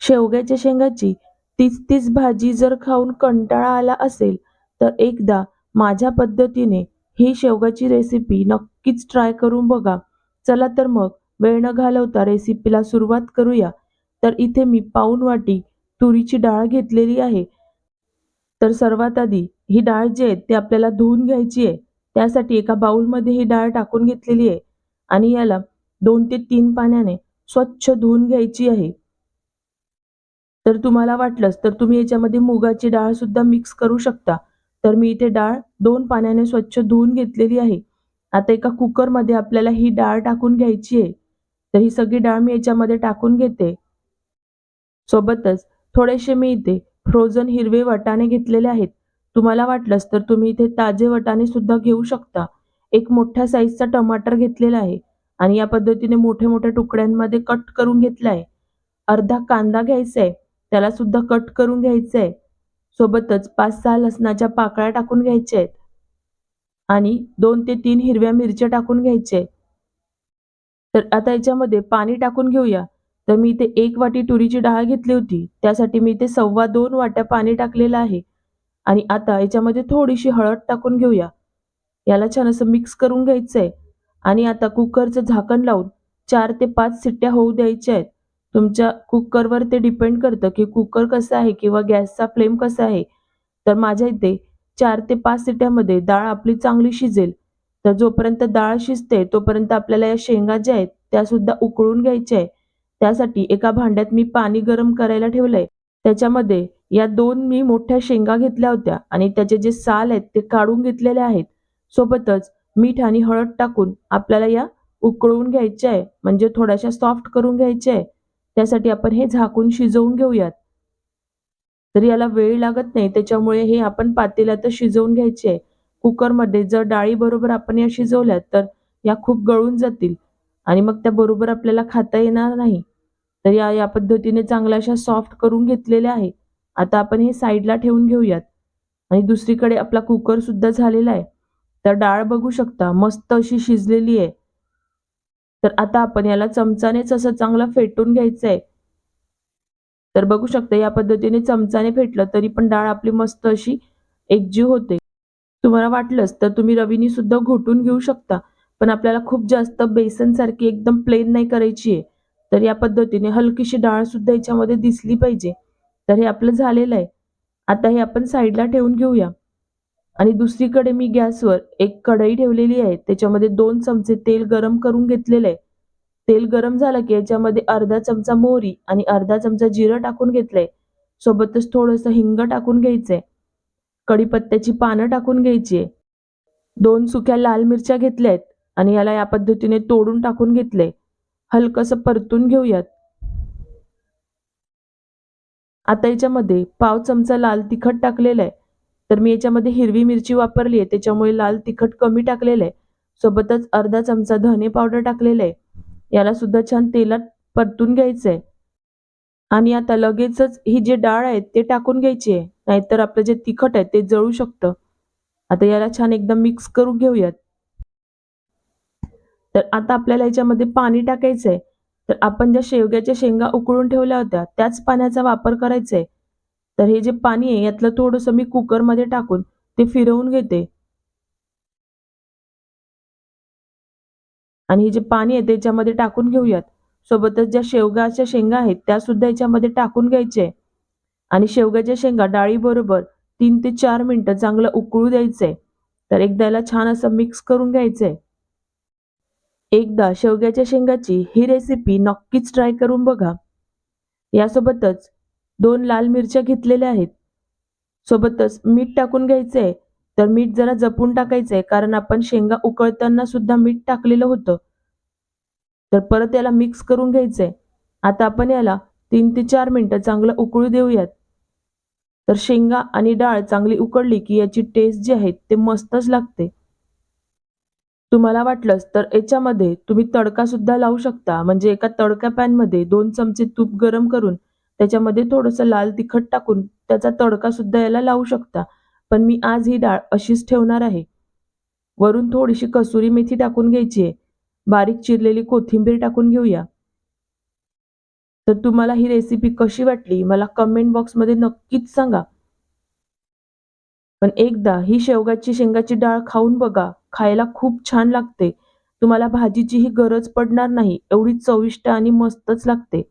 शेवग्याच्या शेंगाची तीच तीच भाजी जर खाऊन कंटाळा आला असेल तर एकदा माझ्या पद्धतीने ही शेवगाची रेसिपी नक्कीच ट्राय करून बघा. चला तर मग वेळ न घालवता रेसिपीला सुरुवात करूया. तर इथे मी पाऊन वाटी तुरीची डाळ घेतलेली आहे. तर सर्वात आधी ही डाळ जी आहे ती आपल्याला धुवून घ्यायची आहे. त्यासाठी एका बाऊलमध्ये ही डाळ टाकून घेतलेली आहे. आणि याला दोन ते तीन पाण्याने स्वच्छ धुवून घ्यायची आहे. तर तुम्हाला वाटलंच तर तुम्ही याच्यामध्ये मुगाची डाळ सुद्धा मिक्स करू शकता. तर मी इथे डाळ दोन पाण्याने स्वच्छ धुवून घेतलेली आहे. आता एका कुकरमध्ये आपल्याला ही डाळ टाकून घ्यायची आहे. तर ही सगळी डाळ मी याच्यामध्ये टाकून घेते. सोबतच थोडेसे मी इथे फ्रोझन हिरवे वटाणे घेतलेले आहेत. तुम्हाला वाटलंच तर तुम्ही इथे ताजे वटाणे सुद्धा घेऊ शकता. एक मोठ्या साईजचा टमाटर घेतलेला आहे आणि या पद्धतीने मोठ्या मोठ्या तुकड्यांमध्ये कट करून घेतला आहे. अर्धा कांदा घ्यायचा आहे. त्याला सुद्धा कट करून घ्यायचं आहे सोबतच पाच सहा लसणाच्या पाकळ्या टाकून घ्यायच्या आहेत आणि दोन ते तीन हिरव्या मिरच्या टाकून घ्यायच्या तर आता याच्यामध्ये पाणी टाकून घेऊया. तर मी इथे एक वाटी तुरीची डाळ घेतली होती. त्यासाठी मी इथे सव्वा दोन वाट्या पाणी टाकलेलं आहे. आणि आता याच्यामध्ये थोडीशी हळद टाकून घेऊया. याला छान असं मिक्स करून घ्यायचं आहे आणि आता कुकरचं झाकण लावून चार ते पाच सिट्ट्या होऊ द्यायच्या आहेत. तुमच्या कुकरवर ते डिपेंड करतं की कुकर कसं आहे किंवा गॅसचा फ्लेम कसा आहे. तर माझ्या इथे चार ते पाच सिट्यामध्ये डाळ आपली चांगली शिजेल. तर जोपर्यंत डाळ शिजते तोपर्यंत आपल्याला या शेंगा ज्या आहेत त्यासुद्धा उकळून घ्यायच्या आहे त्यासाठी एका भांड्यात मी पाणी गरम करायला ठेवलंय. त्याच्यामध्ये या दोन मी मोठ्या शेंगा घेतल्या होत्या आणि त्याचे जे साल आहेत ते काढून घेतलेले आहेत. सोबतच मीठ आणि हळद टाकून आपल्याला या उकळून घ्यायच्या आहे. म्हणजे थोड्याशा सॉफ्ट करून घ्यायच्या आहे. त्यासाठी आपण हे झाकून शिजवून घेऊयात. तर याला वेळ लागत नाही त्याच्यामुळे हे आपण पातेल्यात शिजवून घ्यायचे आहे. कुकरमध्ये जर डाळी बरोबर आपण या शिजवल्यात तर या खूप गळून जातील आणि मग त्या बरोबर आपल्याला खाता येणार नाही. तर या या पद्धतीने चांगल्या अशा सॉफ्ट करून घेतलेल्या आहे. आता आपण हे साईडला ठेवून घेऊयात. आणि दुसरीकडे आपला कुकर सुद्धा झालेला आहे. तर डाळ बघू शकता मस्त अशी शिजलेली आहे. तर आता आपण याला चमचानेच असं चांगलं फेटून घ्यायचं आहे तर बघू शकता या पद्धतीने चमचाने फेटलं तरी पण डाळ आपली मस्त अशी एकजीव होते. तुम्हाला वाटलंच तर तुम्ही रवीनी सुद्धा घोटून घेऊ शकता पण आपल्याला खूप जास्त बेसन सारखी एकदम प्लेन नाही करायची आहे. तर या पद्धतीने हलकीशी डाळ सुद्धा याच्यामध्ये दिसली पाहिजे. तर हे आपलं झालेलं आहे. आता हे आपण साईडला ठेवून घेऊया. आणि दुसरीकडे मी गॅसवर एक कढई ठेवलेली आहे. त्याच्यामध्ये दोन चमचे तेल गरम करून घेतलेलं आहे. तेल गरम झालं की याच्यामध्ये अर्धा चमचा मोहरी आणि अर्धा चमचा जिरं टाकून घेतलंय. सोबतच थोडंसं हिंग टाकून घ्यायचंय. कढीपत्त्याची पानं टाकून घ्यायची दोन सुक्या लाल मिरच्या घेतल्या आहेत आणि याला या पद्धतीने तोडून टाकून घेतलंय. हलकंसं परतून घेऊयात. आता याच्यामध्ये पाव चमचा लाल तिखट टाकलेलं आहे. तर मी याच्यामध्ये हिरवी मिरची वापरली आहे. त्याच्यामुळे लाल तिखट कमी टाकलेलं आहे. सोबतच अर्धा चमचा धने पावडर टाकलेला आहे. याला सुद्धा छान तेलात परतून घ्यायचं आहे आणि आता लगेचच ही जे डाळ आहे ते टाकून घ्यायची आहे. नाहीतर आपलं जे तिखट आहे ते जळू शकतं. आता याला छान एकदम मिक्स करून घेऊयात. तर आता आपल्याला याच्यामध्ये पाणी टाकायचं आहे तर आपण ज्या शेवग्याच्या शेंगा उकळून ठेवल्या होत्या त्याच पाण्याचा वापर करायचा आहे तर हे जे पाणी आहे यातलं थोडंसं मी कुकरमध्ये टाकून ते फिरवून घेते. आणि हे जे पाणी आहे त्याच्यामध्ये टाकून घेऊयात. सोबतच ज्या शेवगाच्या शेंगा आहेत त्या सुद्धा याच्यामध्ये टाकून घ्यायचे. आणि शेवगाच्या शेंगा डाळीबरोबर तीन ते चार मिनटं चांगलं उकळू द्यायचंय तर एकदा याला छान असं मिक्स करून घ्यायचंय एकदा शेवग्याच्या शेंगाची ही रेसिपी नक्कीच ट्राय करून बघा. यासोबतच दोन लाल मिरच्या घेतलेल्या आहेत. सोबतच मीठ टाकून घ्यायचंय. तर मीठ जरा जपून टाकायचंय कारण आपण शेंगा उकळताना सुद्धा मीठ टाकलेलं होतं. तर परत याला मिक्स करून घ्यायचंय. आता आपण याला तीन ते चार मिनटं चांगलं उकळू देऊयात. तर शेंगा आणि डाळ चांगली उकळली की याची टेस्ट जी आहे ते मस्तच लागते. तुम्हाला वाटलंच तर याच्यामध्ये तुम्ही तडका सुद्धा लावू शकता. म्हणजे एका तडका पॅनमध्ये दोन चमचे तूप गरम करून त्याच्यामध्ये थोडंसं लाल तिखट टाकून त्याचा तडका सुद्धा याला लावू शकता. पण मी आज ही डाळ अशीच ठेवणार आहे. वरून थोडीशी कसुरी मेथी टाकून घ्यायची आहे. बारीक चिरलेली कोथिंबीर टाकून घेऊया. तर तुम्हाला ही रेसिपी कशी वाटली मला कमेंट बॉक्समध्ये नक्कीच सांगा. पण एकदा ही शेवगाची शेंगाची डाळ खाऊन बघा खायला खूप छान लागते. तुम्हाला भाजीचीही गरज पडणार नाही एवढी चविष्ट आणि मस्तच लागते.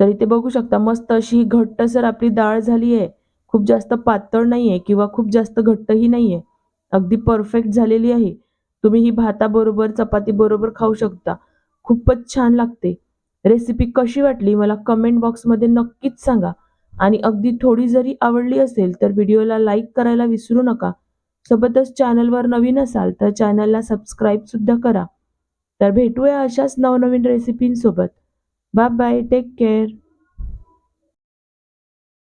तर इथे बघू शकता मस्त अशी ही घट्टसर आपली डाळ झाली आहे. खूप जास्त पातळ नाही आहे किंवा खूप जास्त घट्टही नाही आहे अगदी परफेक्ट झालेली आहे. तुम्ही ही भाताबरोबर चपातीबरोबर खाऊ शकता. खूपच छान लागते. रेसिपी कशी वाटली मला कमेंट बॉक्समध्ये नक्कीच सांगा. आणि अगदी थोडी जरी आवडली असेल तर व्हिडिओला लाईक करायला विसरू नका. सोबतच चॅनलवर नवीन असाल तर चॅनलला सबस्क्राईबसुद्धा करा. तर भेटूया अशाच नवनवीन रेसिपींसोबत. Bye bye. Take care.